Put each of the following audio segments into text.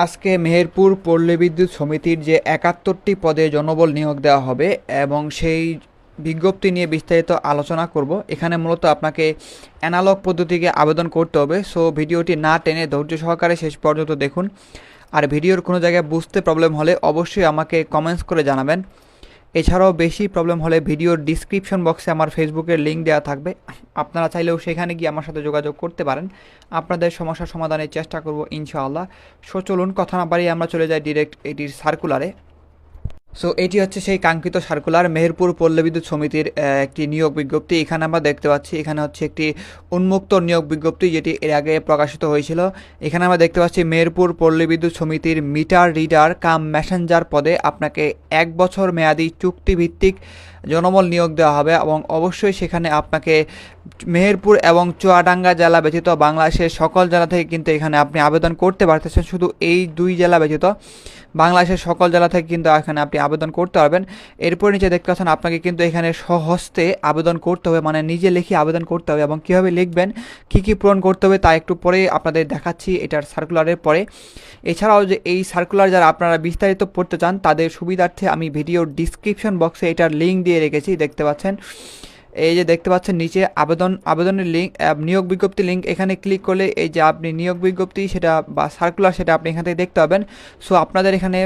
আজকে মেহেরপুর পল্লী বিদ্যুৎ সমিতির যে একাত্তরটি পদে জনবল নিয়োগ দেওয়া হবে এবং সেই বিজ্ঞপ্তি নিয়ে বিস্তারিত আলোচনা করব। এখানে মূলত আপনাকে অ্যানালগ পদ্ধতিকে আবেদন করতে হবে। সো ভিডিওটি না টেনে ধৈর্য সহকারে শেষ পর্যন্ত দেখুন। আর ভিডিওর কোনো জায়গায় বুঝতে প্রবলেম হলে অবশ্যই আমাকে কমেন্টস করে জানাবেন। এছাড়াও বেশি প্রবলেম হলে ভিডিওর ডিসক্রিপশন বক্সে আমার ফেসবুকের লিঙ্ক দেওয়া থাকবে। আপনারা চাইলেও সেখানে গিয়ে আমার সাথে যোগাযোগ করতে পারেন। আপনাদের সমস্যা সমাধানের চেষ্টা করব ইনশাআল্লাহ। সো চলুন, কথা না বাড়িয়ে আমরা চলে যাই ডিরেক্ট এটির সার্কুলারে সো এটি হচ্ছে সেই কাঙ্ক্ষিত সার্কুলার মেহেরপুর পল্লবিদ্যুৎ সমিতির একটি নিয়োগ বিজ্ঞপ্তি। এখানে আমরা দেখতে পাচ্ছি, এখানে হচ্ছে একটি উন্মুক্ত নিয়োগ বিজ্ঞপ্তি যেটি এর আগে প্রকাশিত হয়েছিল। এখানে আমরা দেখতে পাচ্ছি মেহেরপুর পল্লবিদ্যুৎ সমিতির মিটার রিডার কাম মেসেঞ্জার পদে আপনাকে এক বছর মেয়াদি চুক্তিভিত্তিক জনবল নিয়োগ দেওয়া হবে এবং অবশ্যই সেখানে আপনাকে মেহেরপুর এবং চুয়াডাঙ্গা জেলা ব্যতীত বাংলাদেশের সকল জেলা থেকে কিন্তু এখানে আপনি আবেদন করতে পারতেছেন। শুধু এই দুই জেলা ব্যতীত বাংলাদেশের সকল জেলা থেকে কিন্তু এখানে আপনি আবেদন করতে পারবেন। এরপর নিচে দেখতে পাচ্ছেন আপনাকে কিন্তু এখানে স্বহস্তে আবেদন করতে হবে মানে নিজে লিখে আবেদন করতে হবে এবং কীভাবে লিখবেন, কী কী পূরণ করতে হবে তা একটু পরে আপনাদের দেখাচ্ছি, এটার সার্কুলারের পরে। এছাড়াও যে এই সার্কুলার যারা আপনারা বিস্তারিত পড়তে চান, তাদের সুবিধার্থে আমি ভিডিওর ডিসক্রিপশন বক্সে এটার লিঙ্ক দিয়ে রেখেছি, দেখতে পাচ্ছেন। এই যে দেখতে পাচ্ছেন নিচে আবেদন, আবেদনের লিঙ্ক নিয়োগ বিজ্ঞপ্তি লিঙ্ক এখানে ক্লিক করলে এই যে আপনি নিয়োগ বিজ্ঞপ্তি সেটা বা সার্কুলার সেটা আপনি এখান থেকে দেখতে পাবেন। সো আপনাদের এখানে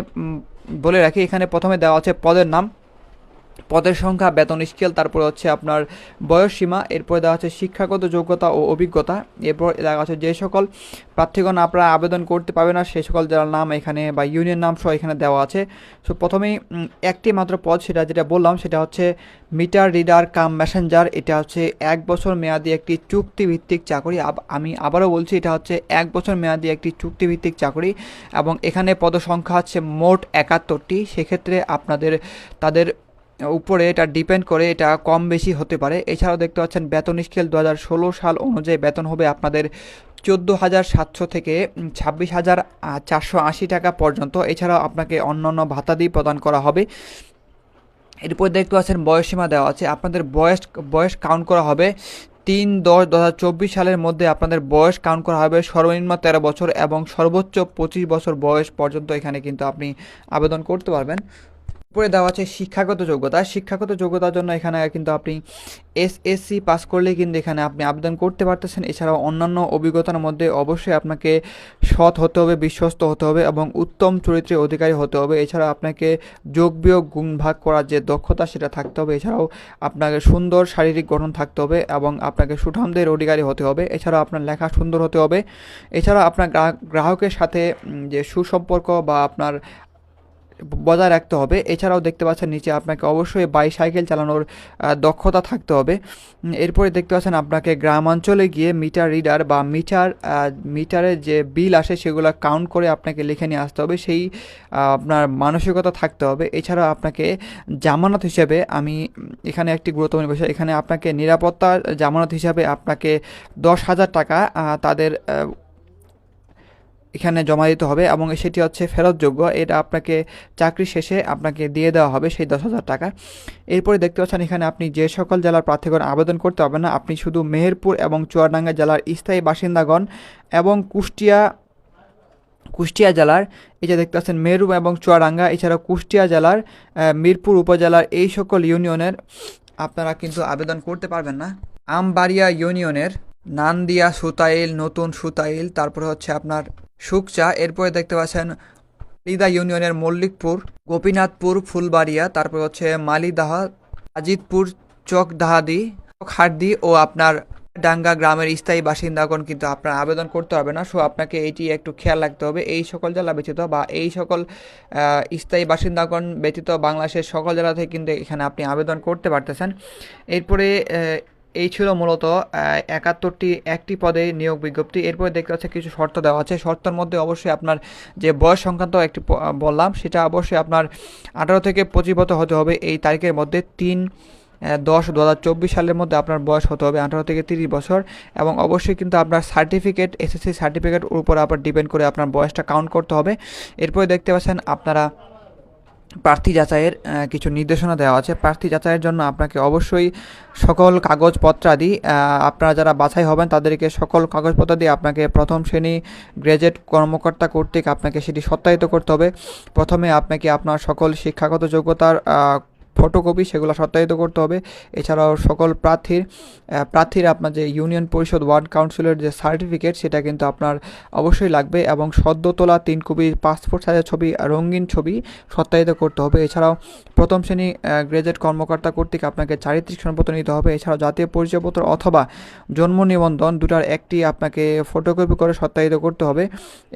বলে রাখি, এখানে প্রথমে দেওয়া আছে পদের নাম। পদের সংখ্যা, বেতন স্কেল তারপরে হচ্ছে আপনার বয়স সীমা, এরপরে দেওয়া হচ্ছে শিক্ষাগত যোগ্যতা ও অভিজ্ঞতা, এরপর দেখা হচ্ছে যে সকল প্রার্থীগণ আপনারা আবেদন করতে পারবে না সেই সকল যারা নাম এখানে বা ইউনিয়ন নাম সহ এখানে দেওয়া আছে। সো প্রথমেই একটি মাত্র পদ, সেটা যেটা বললাম, সেটা হচ্ছে মিটার রিডার কাম মেসেঞ্জার এটা হচ্ছে এক বছর মেয়াদি একটি চুক্তিভিত্তিক চাকরি। আমি আবারও বলছি, এটা হচ্ছে এক বছর মেয়াদি একটি চুক্তিভিত্তিক চাকরি এবং এখানে পদসংখ্যা হচ্ছে মোট একাত্তরটি। সেক্ষেত্রে আপনাদের, তাদের উপরে এটা ডিপেন্ড করে এটা কম বেশি হতে পারে। এছাড়াও দেখতে পাচ্ছেন বেতন স্কেল দু হাজার ষোলো সাল অনুযায়ী বেতন হবে আপনাদের চোদ্দ হাজার সাতশো থেকে ছাব্বিশ হাজার চারশো আশি টাকা পর্যন্ত। এছাড়াও আপনাকে অন্যান্য ভাতাদি প্রদান করা হবে। এরপর দেখতে পাচ্ছেন বয়সসীমা দেওয়া আছে। আপনাদের বয়স বয়স কাউন্ট করা হবে তিন দশ দু হাজার চব্বিশ সালের মধ্যে আপনাদের বয়স কাউন্ট করা হবে সর্বনিম্ন তেরো বছর এবং সর্বোচ্চ পঁচিশ বছর বয়স পর্যন্ত এখানে কিন্তু আপনি আবেদন করতে পারবেন। উপরে দেওয়া আছে শিক্ষাগত যোগ্যতা। শিক্ষাগত যোগ্যতার জন্য এখানে কিন্তু আপনি এসএসসি পাস করলে কিন্তু এখানে আপনি আবেদন করতে পারতেছেন। এছাড়াও অন্যান্য অভিজ্ঞতার মধ্যে অবশ্যই আপনাকে সৎ হতে হবে, বিশ্বস্ত হতে হবে এবং উত্তম চরিত্রের অধিকারী হতে হবে। এছাড়া আপনাকে যোগ বিয়োগ গুণ ভাগ করার যে দক্ষতা সেটা থাকতে হবে। এছাড়াও আপনাকে সুন্দর শারীরিক গঠন থাকতে হবে এবং আপনাকে সুঠামদের অধিকারী হতে হবে। এছাড়াও আপনার লেখা সুন্দর হতে হবে। এছাড়া আপনার গ্রাহকের সাথে যে সুসম্পর্ক বা আপনার বজায় রাখতে হবে। এছাড়াও দেখতে পাচ্ছেন নিচে আপনাকে অবশ্যই বাইসাইকেল চালানোর দক্ষতা থাকতে হবে। এরপরে দেখতে পাচ্ছেন আপনাকে গ্রামাঞ্চলে গিয়ে মিটার রিডার বা মিটার মিটারের যে বিল আসে সেগুলো কাউন্ট করে আপনাকে লিখে নিয়ে আসতে হবে। সেই আপনার মানসিকতা থাকতে হবে। এছাড়াও আপনাকে জামানত হিসেবে আমি এখানে একটি গুরুত্বপূর্ণ বিষয়, এখানে আপনাকে নিরাপত্তা জামানত হিসাবে আপনাকে দশ হাজার টাকা তাদের এখানে জমা দিতে হবে এবং সেটি হচ্ছে ফেরতযোগ্য। এটা আপনাকে চাকরি শেষে আপনাকে দিয়ে দেওয়া হবে সেই দশ হাজার টাকা। এরপরে দেখতে পাচ্ছেন এখানে আপনি যে সকল জেলার প্রার্থীগণ আবেদন করতে পারবেন না, আপনি শুধু মেহেরপুর এবং চুয়াডাঙ্গা জেলার স্থায়ী বাসিন্দাগণ এবং কুষ্টিয়া কুষ্টিয়া জেলার, এই যে দেখতে পাচ্ছেন মেরু এবং চুয়াডাঙ্গা এছাড়া কুষ্টিয়া জেলার মিরপুর উপজেলার এই সকল ইউনিয়নের আপনারা কিন্তু আবেদন করতে পারবেন না। আমবাড়িয়া ইউনিয়নের নান্দিয়া সুতাইল, নতুন সুতাইল, তারপরে হচ্ছে আপনার সুকচা এরপরে দেখতে পাচ্ছেন লিদা ইউনিয়নের মল্লিকপুর, গোপীনাথপুর, ফুলবাড়িয়া, তারপর হচ্ছে মালিদাহা আজিতপুর চকদাহাদি খারদি ও আপনার ডাঙ্গা গ্রামের স্থায়ী বাসিন্দাগণ কিন্তু আপনার আবেদন করতে হবে না। সো আপনাকে এটি একটু খেয়াল রাখতে হবে। এই সকল জেলা ব্যতীত বা এই সকল স্থায়ী বাসিন্দাগণ ব্যতীত বাংলাদেশের সকল জেলা থেকে কিন্তু এখানে আপনি আবেদন করতে পারতেছেন। এরপরে এই ছিল মূলত একাত্তরটি, একটি পদে নিয়োগ বিজ্ঞপ্তি। এরপরে দেখতে পাচ্ছি কিছু শর্ত দেওয়া আছে। শর্তের মধ্যে অবশ্যই আপনার যে বয়স সংক্রান্ত একটি বললাম, সেটা অবশ্যই আপনার আঠারো থেকে পঁচিশ বছর হতে হবে। এই তারিখের মধ্যে তিন দশ দু হাজার চব্বিশ সালের মধ্যে আপনার বয়স হতে হবে আঠারো থেকে তিরিশ বছর। এবং অবশ্যই কিন্তু আপনার সার্টিফিকেট, এসএসসি সার্টিফিকেট উপর আবার ডিপেন্ড করে আপনার বয়সটা কাউন্ট করতে হবে। এরপরে দেখতে পাচ্ছেন আপনারা প্রার্থী যাচাইয়ের কিছু নির্দেশনা দেওয়া আছে। প্রার্থী যাচাইয়ের জন্য আপনাকে অবশ্যই সকল কাগজপত্রাদি আপনারা যারা বাছাই হবেন তাদেরকে সকল কাগজপত্র দিয়ে আপনাকে প্রথম শ্রেণি গ্র্যাজুয়েট কর্মকর্তা কর্তৃক আপনাকে সেটি সত্যায়িত করতে হবে। প্রথমে আপনাকে আপনার সকল শিক্ষাগত যোগ্যতার ফটোকপি সেগুলো সত্যায়িত করতে হবে। এছাড়াও সকল প্রার্থীর প্রার্থীর আপনার যে ইউনিয়ন পরিষদ, ওয়ার্ড কাউন্সিলের যে সার্টিফিকেট সেটা কিন্তু আপনার অবশ্যই লাগবে এবং সদ্য তোলা তিন কপি পাসপোর্ট সাইজের ছবি, রঙিন ছবি সত্যায়িত করতে হবে। এছাড়াও প্রথম শ্রেণি গ্রেজুয়েট কর্মকর্তা কর্তৃক আপনাকে চারিত্রিক সনদপত্র নিতে হবে। এছাড়াও জাতীয় পরিচয়পত্র অথবা জন্ম নিবন্ধন দুটার একটি আপনাকে ফটোকপি করে সত্যায়িত করতে হবে।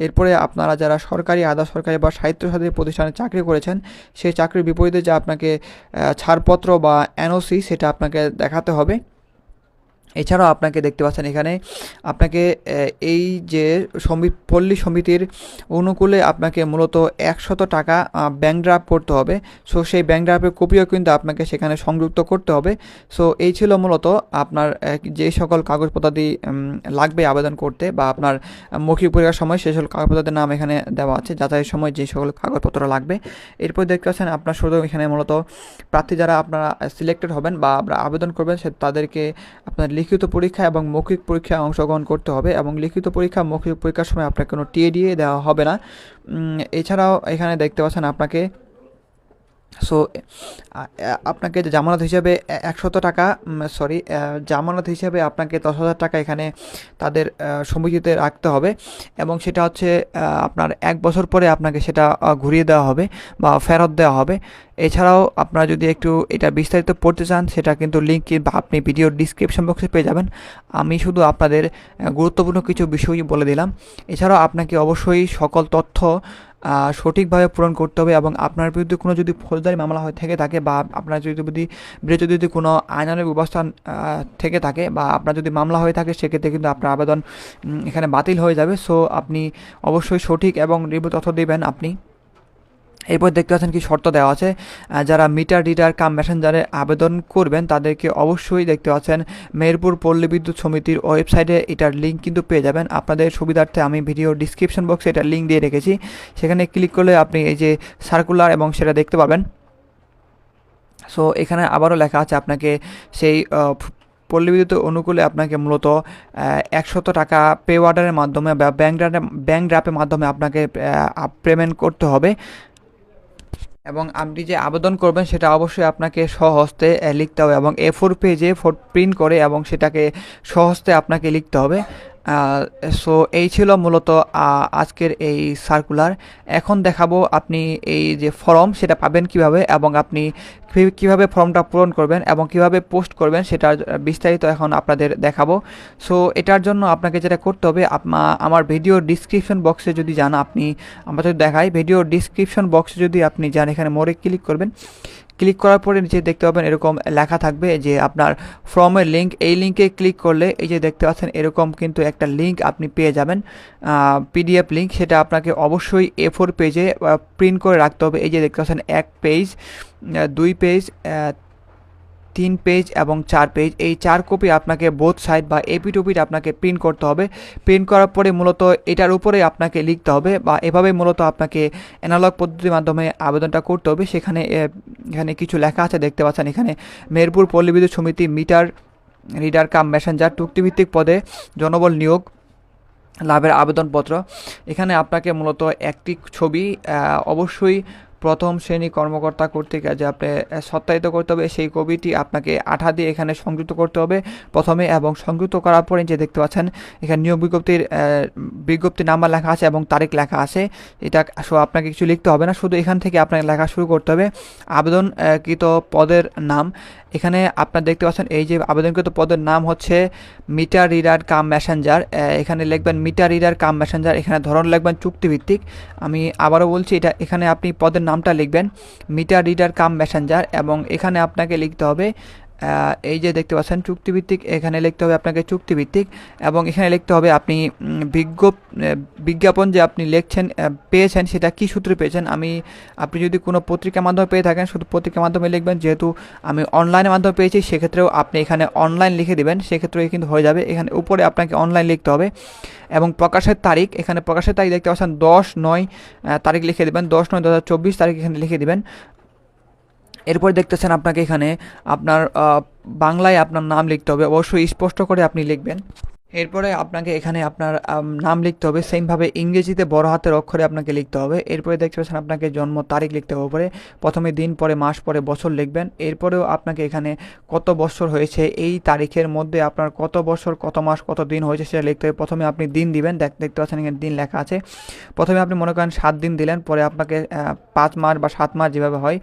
এরপরে আপনারা যারা সরকারি, আধা সরকারি বা স্বায়ত্তশাসিত প্রতিষ্ঠানে চাকরি করেছেন, সেই চাকরির বিপরীতে যে আপনাকে ছাড়পত্র বা এনওসি সেটা আপনাকে দেখাতে হবে। এছাড়াও আপনাকে দেখতে পাচ্ছেন এখানে, আপনাকে এই যে সমি, পল্লী সমিতির অনুকূলে আপনাকে মূলত একশত টাকা ব্যাংক ড্রাফট করতে হবে। সো সেই ব্যাংক ড্রাফের কপিও কিন্তু আপনাকে সেখানে সংযুক্ত করতে হবে। সো এই ছিল মূলত আপনার যে সকল কাগজপত্রাদি লাগবে আবেদন করতে বা আপনার মৌখিক পরীক্ষার সময় সেই সকল কাগজপত্রের নাম এখানে দেওয়া আছে, যাচাইয়ের সময় যে সকল কাগজপত্র লাগবে। এরপর দেখতে পাচ্ছেন আপনার শুধু এখানে মূলত প্রার্থী যারা আপনারা সিলেক্টেড হবেন বা আবেদন করবেন, সে তাদেরকে আপনার লিখিত পরীক্ষা এবং মৌখিক পরীক্ষায় অংশগ্রহণ করতে হবে এবং লিখিত পরীক্ষা, মৌখিক পরীক্ষার সময় আপনাকে কোনো টিএডিএ দেওয়া হবে না। এছাড়াও এখানে দেখতে পাচ্ছেন আপনাকে সো আপনাকে জামানত হিসাবে একশত টাকা সরি জামানত হিসাবে আপনাকে দশ হাজার টাকা এখানে তাদের আহ, সমিতিতে রাখতে হবে এবং সেটা হচ্ছে আপনার এক বছর পরে আপনাকে সেটা ঘুরিয়ে দেওয়া হবে বা ফেরত দেওয়া হবে। এছাড়াও আপনারা যদি একটু এটা বিস্তারিত পড়তে চান সেটা কিন্তু লিঙ্ক আপনি ভিডিওর ডিসক্রিপশন বক্সে পেয়ে যাবেন। আমি শুধু আপনাদের গুরুত্বপূর্ণ কিছু বিষয় বলে দিলাম। এছাড়াও আপনাকে অবশ্যই সকল তথ্য সঠিকভাবে পূরণ করতে হবে এবং আপনার বিরুদ্ধে কোনো যদি ফৌজদারি মামলা হয়ে থেকে থাকে বা আপনার যদি যদি বিরুদ্ধে যদি কোনো আইনানুগ ব্যবস্থা থেকে থাকে বা আপনার যদি মামলা হয়ে থাকে সেক্ষেত্রে কিন্তু আপনার আবেদন এখানে বাতিল হয়ে যাবে। সো আপনি অবশ্যই সঠিক এবং নির্ভুল তথ্য দেবেন আপনি। এরপর দেখতে পাচ্ছেন কি শর্ত দেওয়া আছে। যারা মিটার রিডার কাম মেসেঞ্জারে আবেদন করবেন, তাদেরকে অবশ্যই দেখতে পাচ্ছেন মেহেরপুর পল্লী বিদ্যুৎ সমিতির ওয়েবসাইটে এটার লিঙ্ক কিন্তু পেয়ে যাবেন। আপনাদের সুবিধার্থে আমি ভিডিও ডিসক্রিপশন বক্সে এটার লিঙ্ক দিয়ে রেখেছি। সেখানে ক্লিক করলে আপনি এই যে সার্কুলার এবং সেটা দেখতে পাবেন। সো এখানে আবারও লেখা আছে আপনাকে সেই পল্লী বিদ্যুৎ অনুকূলে আপনাকে মূলত একশত টাকা পে অর্ডারের মাধ্যমে বা ড্রাফের ব্যাংক ড্রাফের মাধ্যমে আপনাকে পেমেন্ট করতে হবে। এবং আপনি যে আবেদন করবেন সেটা অবশ্যই আপনাকে সহস্তে লিখতে হবে এবং এ ফোর পেজে প্রিন্ট করে এবং সেটাকে সহস্তে আপনাকে লিখতে হবে। সো এই ছিল মূলত আজকের এই সার্কুলার এখন দেখাবো আপনি এই যে ফর্ম সেটা পাবেন কীভাবে এবং আপনি কীভাবে ফর্মটা পূরণ করবেন এবং কীভাবে পোস্ট করবেন সেটার বিস্তারিত এখন আপনাদের দেখাবো। সো এটার জন্য আপনাকে যেটা করতে হবে আমার ভিডিও ডিসক্রিপশন বক্সে যদি যান, আপনি যদি দেখাই ভিডিও ডিসক্রিপশন বক্সে যদি আপনি যান, এখানে মোড়ে ক্লিক করবেন। ক্লিক করার পরে নিচে দেখতে পাবেন এরকম লেখা থাকবে যে আপনার ফর্মের লিঙ্ক। এই লিঙ্কে ক্লিক করলে এই যে দেখতে পাচ্ছেন এরকম কিন্তু একটা লিঙ্ক আপনি পেয়ে যাবেন পিডিএফ লিঙ্ক। সেটা আপনাকে অবশ্যই এ ফোর পেজে প্রিন্ট করে রাখতে হবে। এই যে দেখতে পাচ্ছেন এক পেজ দুই পেজ তিন পেজ এবং চার পেজ। এই চার কপি আপনাকে বোথ সাইড বা এপি টুপিট আপনাকে প্রিন্ট করতে হবে। প্রিন্ট করার পরে মূলত এটার উপরে আপনাকে লিখতে হবে বা এভাবে মূলত আপনাকে অ্যানালগ পদ্ধতির মাধ্যমে আবেদনটা করতে হবে। সেখানে এখানে কিছু লেখা আছে, দেখতে পাচ্ছেন এখানে মেহেরপুর পল্লী বিদ্যুৎ সমিতি মিটার রিডার কাম মেসেঞ্জার চুক্তিভিত্তিক পদে জনবল নিয়োগ লাভের আবেদনপত্র। এখানে আপনাকে মূলত একটি ছবি অবশ্যই প্রথম শ্রেণি কর্মকর্তা কর্তৃক যে আপনি সত্যায়িত করতে হবে, সেই কবিটি আপনাকে আঠা দিয়ে এখানে সংযুক্ত করতে হবে। প্রথমে এবং সংযুক্ত করার পরে যে দেখতে পাচ্ছেন, এখানে নিয়োগ বিজ্ঞপ্তির বিজ্ঞপ্তি নাম্বার লেখা আছে এবং তারিখ লেখা আছে। এটা আপনাকে কিছু লিখতে হবে না, শুধু এখান থেকে আপনাকে লেখা শুরু করতে হবে। আবেদনকৃত পদের নাম এখানে আপনারা দেখতে পাচ্ছেন, এই যে আবেদনকৃত পদের নাম হচ্ছে মিটার রিডার কাম ম্যাসেঞ্জার। এখানে লিখবেন মিটার রিডার কাম ম্যাসেঞ্জার, এখানে ধরন লিখবেন চুক্তিভিত্তিক। আমি আবারও বলছি, এটা এখানে আপনি পদের নামটা লিখবেন, মিটার রিডার কাম ম্যাসেঞ্জার এবং এখানে আপনাকে লিখতে হবে এই যে দেখতে পাচ্ছেন চুক্তিভিত্তিক এখানে লিখতে হবে আপনাকে চুক্তিভিত্তিক এবং এখানে লিখতে হবে আপনি উম, বিজ্ঞ বিজ্ঞাপন যে আপনি লিখছেন পেয়েছেন সেটা কি সূত্রে পেয়েছেন? আমি আপনি যদি কোনো পত্রিকার মাধ্যমে পেয়ে থাকেন শুধু পত্রিকার মাধ্যমে লিখবেন যেহেতু আমি অনলাইনের মাধ্যমে পেয়েছি সেক্ষেত্রেও আপনি এখানে অনলাইন লিখে দিবেন সেক্ষেত্রেও কিন্তু হয়ে যাবে। এখানে উপরে আপনাকে অনলাইন লিখতে হবে এবং প্রকাশের তারিখ এখানে প্রকাশের তারিখ দেখতে পাচ্ছেন দশ নয় তারিখ লিখে দেবেন দশ নয় দু তারিখ এখানে লিখে দিবেন। এরপর দেখতেছেন আপনাকে এখানে আপনার বাংলায় আপনার নাম লিখতে হবে। অবশ্যই স্পষ্ট করে আপনি লিখবেন। এরপরে আপনাকে এখানে আপনার নাম লিখতে হবে। সেমভাবে ইংরেজিতে বড় হাতের অক্ষরে আপনাকে লিখতে হবে। এরপরে দেখতে পাচ্ছেন আপনাকে জন্ম তারিখ লিখতে হবে পরে প্রথমে দিন, পরে মাস, পরে বছর লিখবেন। এরপরেও আপনাকে এখানে কত বছর হয়েছে, এই তারিখের মধ্যে আপনার কত বছর, কত মাস, কত দিন হয়েছে সেটা লিখতে হবে। প্রথমে আপনি দিন দিবেন। দেখ, দেখতে পাচ্ছেন এখানে দিন লেখা আছে। প্রথমে আপনি মনে করেন সাত দিন দিলেন, পরে আপনাকে পাঁচ মাস বা সাত মাস যেভাবে হয়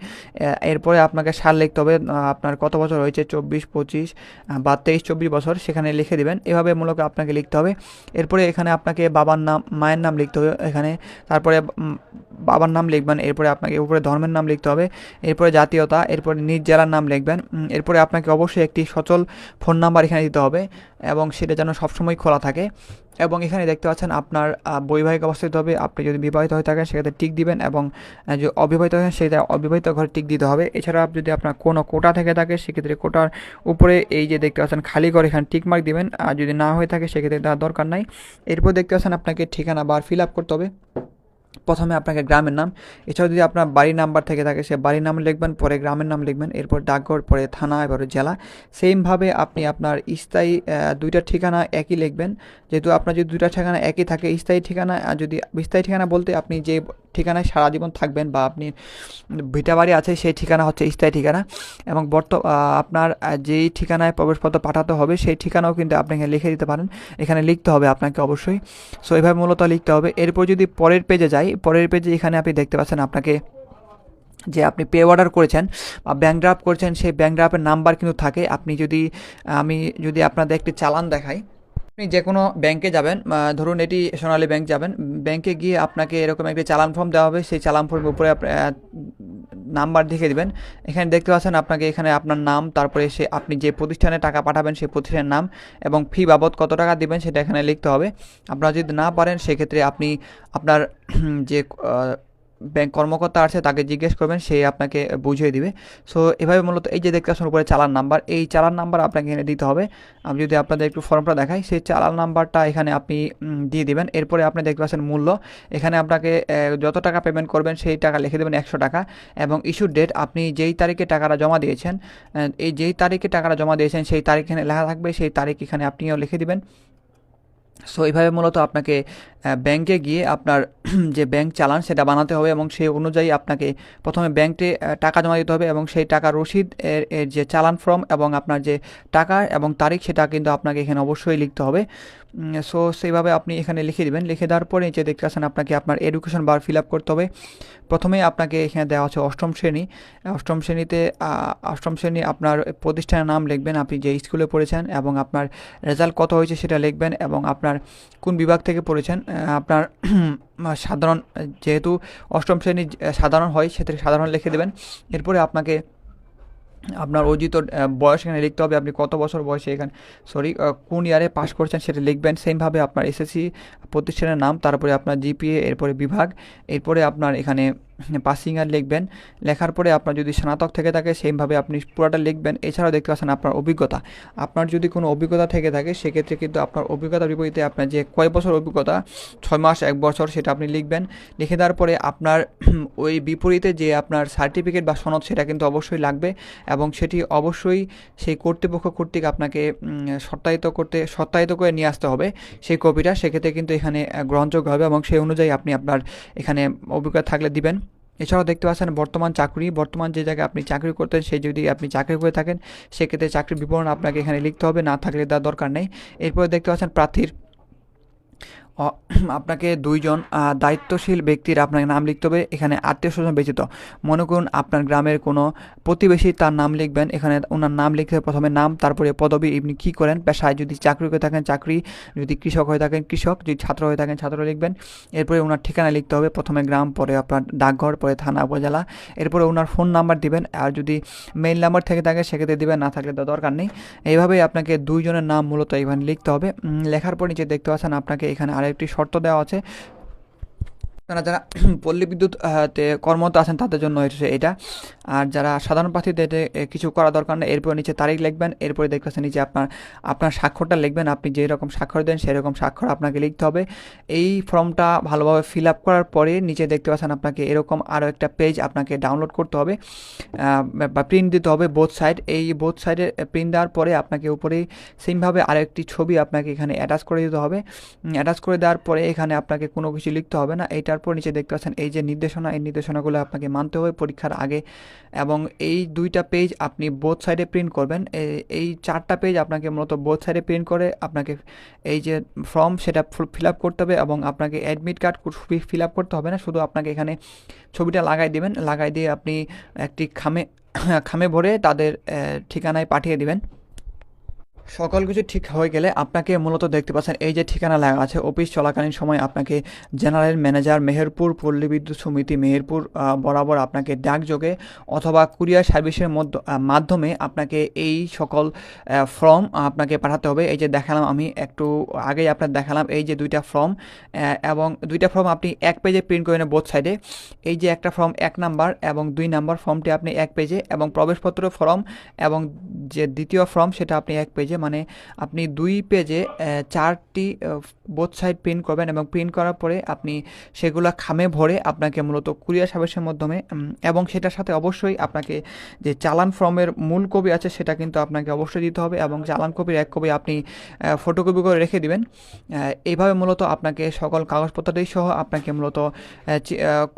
এরপরে আপনাকে সাল লিখতে হবে আপনার কত বছর হয়েছে, চব্বিশ, পঁচিশ বা তেইশ, চব্বিশ বছর, সেখানে লিখে দিবেন। এভাবে মূলত আপনাকে লিখতে হবে। এরপরে এখানে আপনাকে বাবার নাম, মায়ের নাম লিখতে হবে এখানে। তারপরে বাবার নাম লিখবেন, এরপরে আপনাকে উপরে ধর্মের নাম লিখতে হবে। এরপরে জাতীয়তা, এরপরে নিজ জেলার নাম লিখবেন। এরপরে আপনাকে অবশ্যই একটি সচল ফোন নাম্বার এখানে দিতে হবে এবং সেটা যেন সবসময় খোলা থাকে। এবং এখানে দেখতে পাচ্ছেন আপনার বৈবাহিক অবস্থিত হবে, আপনি যদি বিবাহিত হয়ে থাকেন সেক্ষেত্রে টিক দিবেন এবং যে অবিবাহিত থাকেন সেটা অবিবাহিত ঘরে টিক দিতে হবে। এছাড়া যদি আপনার কোনো কোটা থেকে থাকে সেক্ষেত্রে কোটার উপরে এই যে দেখতে পাচ্ছেন খালি ঘর এখানে টিক মার্ক দিবেন। আর যদি না হয়ে থাকে সেক্ষেত্রে তার দরকার নাই। এরপর দেখতে পাচ্ছেন আপনাকে ঠিকানা বার ফিল আপ করতে হবে। প্রথমে আপনাকে গ্রামের নাম, এছাড়াও যদি আপনার বাড়ির নাম্বার থেকে থাকে, সে বাড়ির নাম লিখবেন, পরে গ্রামের নাম লিখবেন, এরপর ডাকঘর, পরে থানা এবারে জেলা। সেমভাবে আপনি আপনার স্থায়ী দুইটা ঠিকানা একই লিখবেন। যেহেতু আপনার যদি দুইটা ঠিকানা একই থাকে, স্থায়ী ঠিকানা, যদি স্থায়ী ঠিকানা বলতে আপনি যে ঠিকানায় সারা জীবন থাকবেন বা আপনি ভিটা বাড়ি আছে সেই ঠিকানা হচ্ছে স্থায়ী ঠিকানা এবং বর্ত আপনার যেই ঠিকানায় প্রবেশপত্র পাঠাতে হবে সেই ঠিকানাও কিন্তু আপনি এখানে লিখে দিতে পারেন। এখানে লিখতে হবে আপনাকে অবশ্যই। সো এইভাবে মূলত লিখতে হবে। এরপর যদি পরের পেজে যাই, পরের পেজে এখানে আপনি দেখতে পাচ্ছেন আপনাকে যে আপনি পে অর্ডার করেছেন বা ব্যাঙ্ক ড্রাফট করেছেন, সেই ব্যাঙ্ক ড্রাফের নাম্বার কিন্তু থাকে। আপনি যদি, আমি যদি আপনাদের একটি চালান দেখাই আপনি যে কোনো ব্যাংকে যাবেন ধরুন এটি সোনালী ব্যাংক যাবেন ব্যাংকে গিয়ে আপনাকে এরকম একটি চালান ফর্ম দেওয়া হবে, সেই চালান ফর্মের উপরে নাম্বার লিখে দিবেন। এখানে দেখতে পাচ্ছেন আপনাকে এখানে আপনার নাম, তারপরে সে আপনি যে প্রতিষ্ঠানে টাকা পাঠাবেন সেই প্রতিষ্ঠানের নাম এবং ফি বাবদ কত টাকা দেবেন সেটা এখানে লিখতে হবে। আপনারা যদি না পারেন, সেক্ষেত্রে আপনি আপনার যে ব্যাংক কর্মকর্তা আছে, তাকে জিজ্ঞেস করবেন, সে আপনাকে বুঝিয়ে দিবে। সো এভাবে মূলত এই যে দেখতে পাচ্ছেন উপরে চালান নাম্বার, এই চালান নাম্বার আপনাকে এনে দিতে হবে। আমি যদি আপনাদের একটু ফর্মটা দেখাই, সেই চালান নাম্বারটা এখানে আপনি দিয়ে দিবেন। এরপরে আপনি দেখতে পাচ্ছেন মূল্য। এখানে আপনাকে যত টাকা পেমেন্ট করবেন, সেই টাকা লিখে দেবেন একশো টাকা। এবং ইস্যু ডেট আপনি যেই তারিখে টাকাটা জমা দিয়েছেন এই যেই তারিখে টাকাটা জমা দিয়েছেন, সেই তারিখ এখানে লেখা থাকবে, সেই তারিখ এখানে আপনিও লিখে দিবেন। সো এইভাবে মূলত আপনাকে ব্যাংকে গিয়ে আপনার যে ব্যাংক চালান সেটা বানাতে হবে এবং সেই অনুযায়ী আপনাকে প্রথমে ব্যাংকে টাকা জমা দিতে হবে এবং সেই টাকা রসিদ এর যে চালান ফর্ম এবং আপনার যে টাকা এবং তারিখ সেটা কিন্তু আপনাকে এখানে অবশ্যই লিখতে হবে। সো সেইভাবে আপনি এখানে লিখে দিবেন। লিখে দেওয়ার পরে যে দেখতে পাচ্ছেন আপনাকে আপনার এডুকেশন বার ফিল আপ করতে হবে। প্রথমে আপনাকে এখানে দেওয়া হচ্ছে অষ্টম শ্রেণি। অষ্টম শ্রেণীতে অষ্টম শ্রেণি আপনার প্রতিষ্ঠানের নাম লিখবেন। আপনি যে স্কুলে পড়েছেন এবং আপনার রেজাল্ট কত হয়েছে সেটা লিখবেন এবং আপনার কোন বিভাগ থেকে পড়েছেন? আপনার সাধারণ, যেহেতু অষ্টম শ্রেণি সাধারণ হয় সেক্ষেত্রে সাধারণ লিখে দেবেন। এরপরে আপনাকে আপনার অর্জিত বয়স এখানে লিখতে হবে। আপনি কত বছর বয়সে এখানে সরি কোন ইয়ারে পাস করছেন সেটা লিখবেন। সেমভাবে আপনার এসএসসি প্রতিষ্ঠানের নাম, তারপরে আপনার জিপিএ এরপরে বিভাগ, এরপরে আপনার এখানে পাসিং আর লিখবেন। লেখার পরে আপনার যদি স্নাতক থেকে থাকে সেমভাবে আপনি পুরোটা লিখবেন। এছাড়াও দেখতে পাচ্ছেন আপনার অভিজ্ঞতা। আপনার যদি কোনো অভিজ্ঞতা থেকে থাকে, সেক্ষেত্রে কিন্তু আপনার অভিজ্ঞতার বিপরীতে আপনার যে কয় বছর অভিজ্ঞতা, ছয় মাস, এক বছর, সেটা আপনি লিখবেন। লিখে দেওয়ার পরে আপনার ওই বিপরীতে যে আপনার সার্টিফিকেট বা সনদ, সেটা কিন্তু অবশ্যই লাগবে। এবং সেটি অবশ্যই সেই কর্তৃপক্ষ কর্তৃক আপনাকে সত্যায়িত করতে, সত্যায়িত করে নিয়ে আসতে হবে সেই কপিটা। সেক্ষেত্রে কিন্তু এখানে গ্রহণযোগ্য হবে এবং সেই অনুযায়ী আপনি আপনার এখানে অভিজ্ঞতা থাকলে দিবেন। এছাড়াও দেখতে পাচ্ছেন বর্তমান চাকরি, বর্তমান যে জায়গায় আপনি চাকরি করতেন সেই যদি আপনি চাকরি করে থাকেন, সেক্ষেত্রে চাকরির বিবরণ আপনাকে এখানে লিখতে হবে, না থাকলে তার দরকার নেই। এরপরে দেখতে পাচ্ছেন প্রার্থীর আপনাকে দুইজন দায়িত্বশীল ব্যক্তির আপনাকে নাম লিখতে হবে। এখানে আত্মীয় স্বজন ব্যতীত মনে করুন আপনার গ্রামের কোনো প্রতিবেশী তার নাম লিখবেন। এখানে ওনার নাম লিখতে প্রথমে নাম, তারপরে পদবী এমনি কী করেন? পেশায় যদি চাকরি করে থাকেন, চাকরি, যদি কৃষক হয়ে থাকেন, কৃষক, যদি ছাত্র হয়ে থাকেন, ছাত্র লিখবেন। এরপরে ওনার ঠিকানা লিখতে হবে প্রথমে গ্রাম, পরে আপনার ডাকঘর, পরে থানা, উপজেলা। এরপরে ওনার ফোন নাম্বার দিবেন। আর যদি মেইল নাম্বার থেকে থাকে, সেক্ষেত্রে দিবেন, না থাকলে তো দরকার নেই। এইভাবেই আপনাকে দুইজনের নাম মূলত এখানে লিখতে হবে। লেখার পর নিচে দেখতে পাচ্ছেন, আপনাকে এখানে আরেকটি শর্ত দেওয়া আছে। আপনারা যারা পল্লী বিদ্যুৎ কর্মরত আছেন তাদের জন্য হচ্ছে এটা। আর যারা সাধারণ প্রার্থীদের কিছু করা দরকার নেই, এরপর নিচে তারিখ লিখবেন, এরপরে দেখতে পাচ্ছেন নিচে আপনার আপনার স্বাক্ষরটা লিখবেন, আপনি যেই রকম স্বাক্ষর দেন সেই রকম স্বাক্ষর আপনাকে লিখতে হবে। এই ফর্মটা ভালোভাবে ফিল আপ করার পরে নিচে দেখতে পাচ্ছেন আপনাকে এরকম আরও একটা পেজ আপনাকে ডাউনলোড করতে হবে বা প্রিন্ট দিতে হবে বোথ সাইড এই বোথ সাইডে প্রিন্ট দেওয়ার পরে আপনাকে উপরেই সেমভাবে আরেকটি ছবি আপনাকে এখানে অ্যাটাচ করে দিতে হবে। অ্যাটাচ করে দেওয়ার পরে এখানে আপনাকে কোনো কিছু লিখতে হবে না এইটার পর নিচে দেখতে পাচ্ছেন, এই যে নির্দেশনা, এই নির্দেশনাগুলো আপনাকে মানতে হবে পরীক্ষার আগে এবং এই দুইটা পেজ আপনি বোথ সাইডে প্রিন্ট করবেন। এই চারটা পেজ আপনাকে মূলত বোথ সাইডে প্রিন্ট করে আপনাকে এই যে ফর্ম সেটা ফিল আপ করতে হবে এবং আপনাকে অ্যাডমিট কার্ড ফিল আপ করতে হবে না। শুধু আপনাকে এখানে ছবিটা লাগাই দিবেন, লাগাই দিয়ে আপনি একটি খামে খামে ভরে তাদের ঠিকানায় পাঠিয়ে দিবেন। সকল কিছু ঠিক হয়ে গেলে আপনাকে মূলত দেখতে পাচ্ছেন, এই যে ঠিকানা লেখা আছে, অফিস চলাকালীন সময় আপনাকে জেনারেল ম্যানেজার মেহেরপুর পল্লী বিদ্যুৎ সমিতি মেহেরপুর বরাবর আপনাকে ডাকযোগে অথবা কুরিয়ার সার্ভিসের মধ্য- মাধ্যমে আপনাকে এই সকল ফর্ম আপনাকে পাঠাতে হবে। এই যে দেখালাম আমি, একটু আগেই আপনার দেখালাম এই যে দুইটা ফর্ম এবং দুইটা ফর্ম আপনি এক পেজে প্রিন্ট করে নেন বোথ সাইডে। এই যে একটা ফর্ম এক নাম্বার এবং দুই নাম্বার ফর্মটি আপনি এক পেজে এবং প্রবেশপত্র ফর্ম এবং যে দ্বিতীয় ফর্ম সেটা আপনি এক পেজে মানে আপনি দুই পেজে চারটি বোথ সাইড প্রিন্ট করবেন এবং প্রিন্ট করার পরে আপনি সেগুলো খামে ভরে আপনাকে মূলত কুরিয়ার সার্ভিসের মাধ্যমে এবং সেটার সাথে অবশ্যই আপনাকে যে চালান ফর্মের মূল কপি আছে সেটা কিন্তু আপনাকে অবশ্যই দিতে হবে এবং চালান কপির এক কপি আপনি ফটোকপি করে রেখে দিবেন। এইভাবে মূলত আপনাকে সকল কাগজপত্রটি সহ আপনাকে মূলত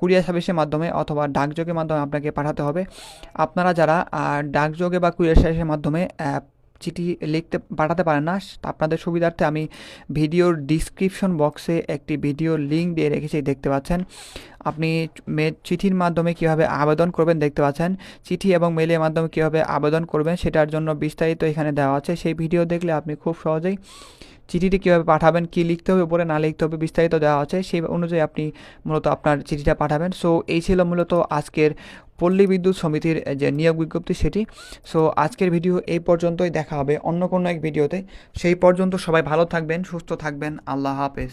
কুরিয়ার সার্ভিসের মাধ্যমে অথবা ডাকযোগের মাধ্যমে আপনাকে পাঠাতে হবে। আপনারা যারা ডাকযোগে বা কুরিয়ার সার্ভিসের মাধ্যমে চিঠি লিখতে পাঠাতে পারেন না। আপনাদের সুবিধার্থে আমি ভিডিওর ডিসক্রিপশন বক্সে একটি ভিডিও লিঙ্ক দিয়ে রেখেছি, দেখতে পাচ্ছেন। আপনি চিঠির মাধ্যমে কীভাবে আবেদন করবেন দেখতে পাচ্ছেন। চিঠি এবং মেলের মাধ্যমে কীভাবে আবেদন করবেন সেটার জন্য বিস্তারিত এখানে দেওয়া আছে। সেই ভিডিও দেখলে আপনি খুব সহজেই চিঠিটি কীভাবে পাঠাবেন, কী লিখতে হবে, উপরে না লিখতে হবে বিস্তারিত দেওয়া আছে, সেই অনুযায়ী আপনি মূলত আপনার চিঠিটা পাঠাবেন। সো এই ছিল মূলত আজকের পল্লী বিদ্যুৎ সমিতির যে নিয়োগ বিজ্ঞপ্তি সেটি। সো আজকের ভিডিও এই পর্যন্তই, দেখা হবে অন্য কোনো এক ভিডিওতে। সেই পর্যন্ত সবাই ভালো থাকবেন, সুস্থ থাকবেন, আল্লাহ হাফেজ।